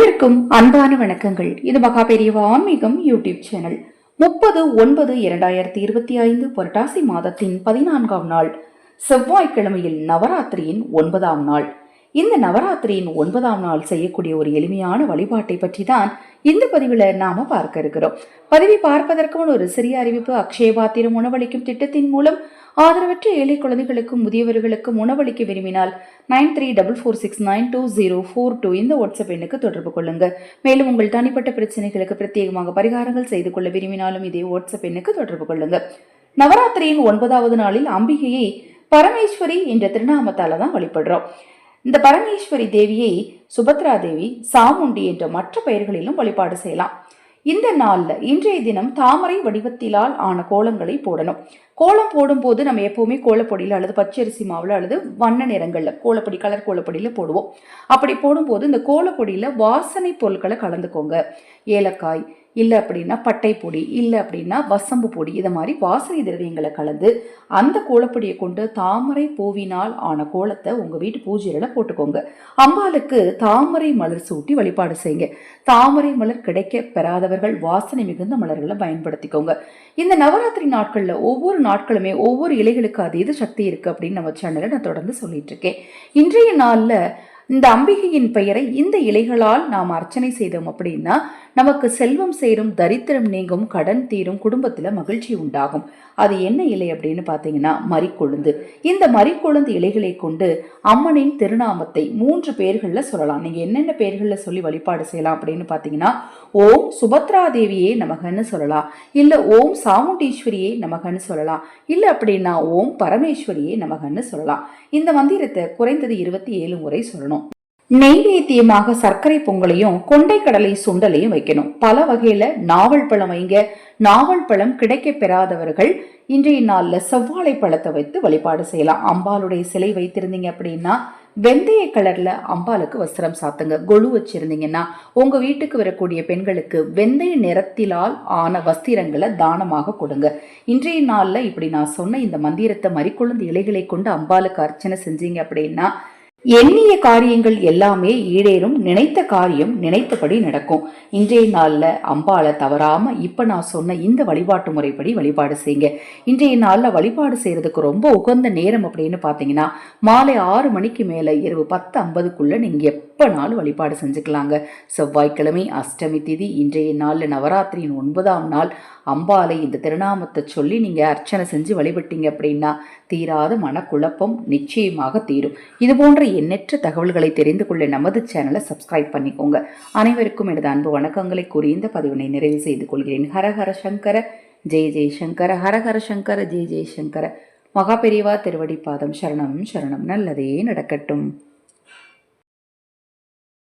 அனைவருக்கும் அன்பான வணக்கங்கள். இது மகா பெரியவா ஆன்மீகம் யூடியூப் சேனல். முப்பது ஒன்பது இரண்டாயிரத்தி இருபத்தி ஐந்து புரட்டாசி மாதத்தின் பதினான்காம் நாள் செவ்வாய்க்கிழமையில் நவராத்திரியின் ஒன்பதாம் நாள். இந்த நவராத்திரியின் ஒன்பதாம் நாள் செய்யக்கூடிய ஒரு எளிமையான வழிபாட்டை பற்றி தான் இந்த பதிவில் நாம பார்க்க இருக்கிறோம். பதிவை பார்ப்பதற்கு முன் ஒரு சிறிய அறிவிப்பு அக்ஷய பாத்திரம் உணவளிக்கும் திட்டத்தின் மூலம் ஆதரவற்ற ஏழை குழந்தைகளுக்கும் முதியவர்களுக்கும் உணவளிக்க விரும்பினால் nine three double four six nine two zero four two இந்த வாட்ஸ்அப் எண்ணுக்கு தொடர்பு கொள்ளுங்க. மேலும் உங்கள் தனிப்பட்ட பிரச்சனைகளுக்கு பிரத்யேகமாக பரிகாரங்கள் செய்து கொள்ள விரும்பினாலும் இதே வாட்ஸ்அப் எண்ணுக்கு தொடர்பு கொள்ளுங்க. நவராத்திரியின் ஒன்பதாவது நாளில் அம்பிகையை பரமேஸ்வரி என்ற திருநாமத்தால தான் வழிபடுறோம். இந்த பரமேஸ்வரி தேவியை சுபத்ரா தேவி சாமுண்டி என்ற மற்ற பெயர்களிலும் வழிபாடு செய்யலாம். இந்த நாளில் இன்றைய தினம் தாமரை வடிவத்திலால் ஆன கோலங்களை போடணும். கோலம் போடும்போது நம்ம எப்போவுமே கோலப்பொடியில் அல்லது பச்சரிசி மாவில் அல்லது வண்ண நிறங்களில் கோலப்பொடி கலர் கோலப்பொடியில் போடுவோம். அப்படி போடும்போது இந்த கோலப்பொடியில் வாசனை பொருட்களை கலந்துக்கோங்க. ஏலக்காய் இல்லை அப்படின்னா பட்டை பொடி இல்லை அப்படின்னா வசம்பு பொடி இதை மாதிரி வாசனை திரவியங்களை கலந்து அந்த கோலப்பொடியை கொண்டு தாமரை பூவினால் ஆன கோலத்தை உங்கள் வீட்டு பூஜையில் போட்டுக்கோங்க. அம்பாளுக்கு தாமரை மலர் சூட்டி வழிபாடு செய்யுங்க. தாமரை மலர் கிடைக்க பெறாதவர்கள் வாசனை மிகுந்த மலர்களை பயன்படுத்திக்கோங்க. இந்த நவராத்திரி நாட்களில் ஒவ்வொரு நாட்களுமே ஒவ்வொரு இலைகளுக்கு அதீத சக்தி இருக்குது அப்படின்னு நம்ம சேனலில் நான் தொடர்ந்து சொல்லிட்டு இருக்கேன். இன்றைய நாளில் இந்த அம்பிகையின் பெயரை இந்த இலைகளால் நாம் அர்ச்சனை செய்தோம் அப்படின்னா நமக்கு செல்வம் சேரும் தரித்திரம் நீங்கும் கடன் தீரும் குடும்பத்தில் மகிழ்ச்சி உண்டாகும். அது என்ன இலை அப்படின்னு பார்த்தீங்கன்னா மறிக்கொழுந்து. இந்த மறிக்கொழுந்து இலைகளை கொண்டு அம்மனின் திருநாமத்தை மூன்று பேர்களில் சொல்லலாம். நீங்கள் என்னென்ன பேர்களில் சொல்லி வழிபாடு செய்யலாம் அப்படின்னு பார்த்தீங்கன்னா ஓம் சுபத்ரா தேவியே நமகன்னு சொல்லலாம். இல்லை ஓம் சாமுண்டீஸ்வரியே நமகன்னு சொல்லலாம். இல்லை அப்படின்னா ஓம் பரமேஸ்வரியே நமகன்னு சொல்லலாம். இந்த மந்திரத்தை குறைந்தது இருபத்தி ஏழு முறை சொல்லணும். நெய்வேத்தியமாக சர்க்கரை பொங்கலையும் கொண்டைக்கடலை சுண்டலையும் வைக்கணும். பல வகையில நாவல் பழம் வைங்க. நாவல் பழம் கிடைக்க பெறாதவர்கள் இன்றைய நாளில் செவ்வாழை பழத்தை வைத்து வழிபாடு செய்யலாம். அம்பாளுடைய சிலை வைத்திருந்தீங்க அப்படின்னா வெந்தய கலர்ல அம்பாளுக்கு வஸ்திரம் சாத்துங்க. கொழு வச்சிருந்தீங்கன்னா உங்க வீட்டுக்கு வரக்கூடிய பெண்களுக்கு வெந்தய நிறத்திலால் ஆன வஸ்திரங்களை தானமாக கொடுங்க. இன்றைய நாளில் இப்படி நான் சொன்ன இந்த மந்திரத்தை மறிக்கொழுந்து இலைகளை கொண்டு அம்பாளுக்கு அர்ச்சனை செஞ்சீங்க அப்படின்னா எண்ணிய காரியங்கள் எல்லாமே ஈடேறும் நினைத்த காரியம் நினைத்தபடி நடக்கும். இன்றைய நாளில் அம்பாளை தவறாம இப்ப நான் சொன்ன இந்த வழிபாட்டு முறைப்படி வழிபாடு செய்யுங்க. இன்றைய நாளில் வழிபாடு செய்யறதுக்கு ரொம்ப உகந்த நேரம் அப்படின்னு பாத்தீங்கன்னா மாலை ஆறு மணிக்கு மேல இரவு பத்து ஐம்பதுக்குள்ள நீங்க எப்போனாலும் வழிபாடு செஞ்சுக்கலாங்க. செவ்வாய்க்கிழமை அஷ்டமி திதி இன்றைய நாளில் நவராத்திரியின் ஒன்பதாம் நாள். அம்பாலை இந்த திருநாமத்தை சொல்லி நீங்கள் அர்ச்சனை செஞ்சு வழிபட்டீங்க அப்படின்னா தீராத மனக்குழப்பம் நிச்சயமாக தீரும். இது போன்ற எண்ணற்ற தகவல்களை தெரிந்து கொள்ள நமது சேனலை சப்ஸ்கிரைப் பண்ணிக்கோங்க. அனைவருக்கும் எனது அன்பு வணக்கங்களை கூறி இந்த பதிவினை நிறைவு செய்து கொள்கிறேன். ஹரஹர சங்கர ஜெய ஜெய்சங்கர ஹரஹர சங்கர ஜெய ஜெய்சங்கர மகா பெரியவா திருவடி பாதம் சரணம் சரணம். நல்லதே நடக்கட்டும்.